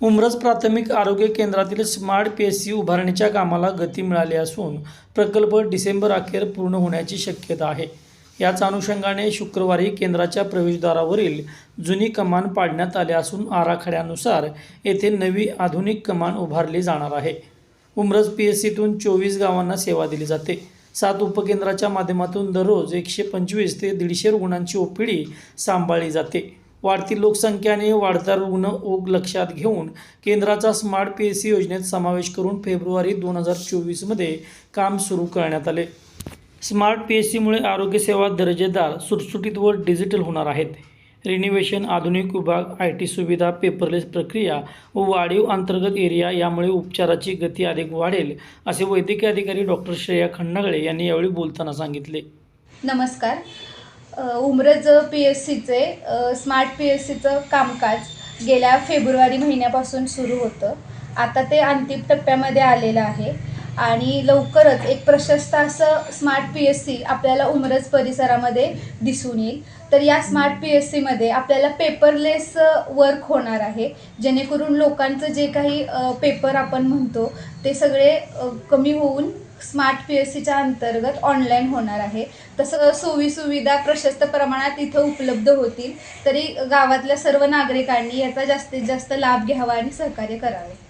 उमरज प्राथमिक आरोग्य केंद्रातील स्मार्ट पी एस सी उभारणीच्या कामाला गती मिळाली असून प्रकल्प डिसेंबर अखेर पूर्ण होण्याची शक्यता आहे. याच अनुषंगाने शुक्रवारी केंद्राच्या प्रवेशद्वारावरील जुनी कमान पाडण्यात आले असून आराखड्यानुसार येथे नवी आधुनिक कमान उभारली जाणार आहे. उमरज पी एस सीतून चोवीस गावांना सेवा दिली जाते. सात उपकेंद्राच्या माध्यमातून दररोज एकशे पंचवीस ते दीडशे रुग्णांची ओपीडी सांभाळली जाते. वाढती लोकसंख्याने वाढता रुग्ण ओघ लक्षात घेऊन केंद्राचा स्मार्ट पी एस सी योजनेत समावेश करून फेब्रुवारी दोन हजार चोवीसमध्ये काम सुरू करण्यात आले. स्मार्ट पी एस सीमुळे आरोग्यसेवा दर्जेदार सुटसुटीत व डिजिटल होणार आहेत. रिनिव्हेशन आधुनिक विभाग आय टी सुविधा पेपरलेस प्रक्रिया व वाढीव अंतर्गत एरिया यामुळे उपचाराची गती अधिक वाढेल असे वैद्यकीय अधिकारी डॉक्टर श्रेया खंडागळे यांनी यावेळी बोलताना सांगितले. नमस्कार. उमरज पी एस सीचे स्मार्ट पी एस सीचं कामकाज गेल्या फेब्रुवारी महिन्यापासून सुरू होतं. आता ते अंतिम टप्प्यामध्ये आलेलं आहे. आणि लवकरच एक प्रशस्त असं स्मार्ट पी एस सी आपल्याला उमरज परिसरामध्ये दिसून येईल. तर या स्मार्ट पी एस सीमध्ये आपल्याला पेपरलेस वर्क होणार आहे. जेणेकरून लोकांचं जे काही पेपर आपण म्हणतो ते सगळे कमी होऊन स्मार्ट पी एस सीच्या अंतर्गत ऑनलाईन होणार आहे. तसं सोयीसुविधा प्रशस्त प्रमाणात इथं उपलब्ध होतील. तरी गावातल्या सर्व नागरिकांनी याचा जास्तीत जास्त लाभ घ्यावा आणि सहकार्य करावे.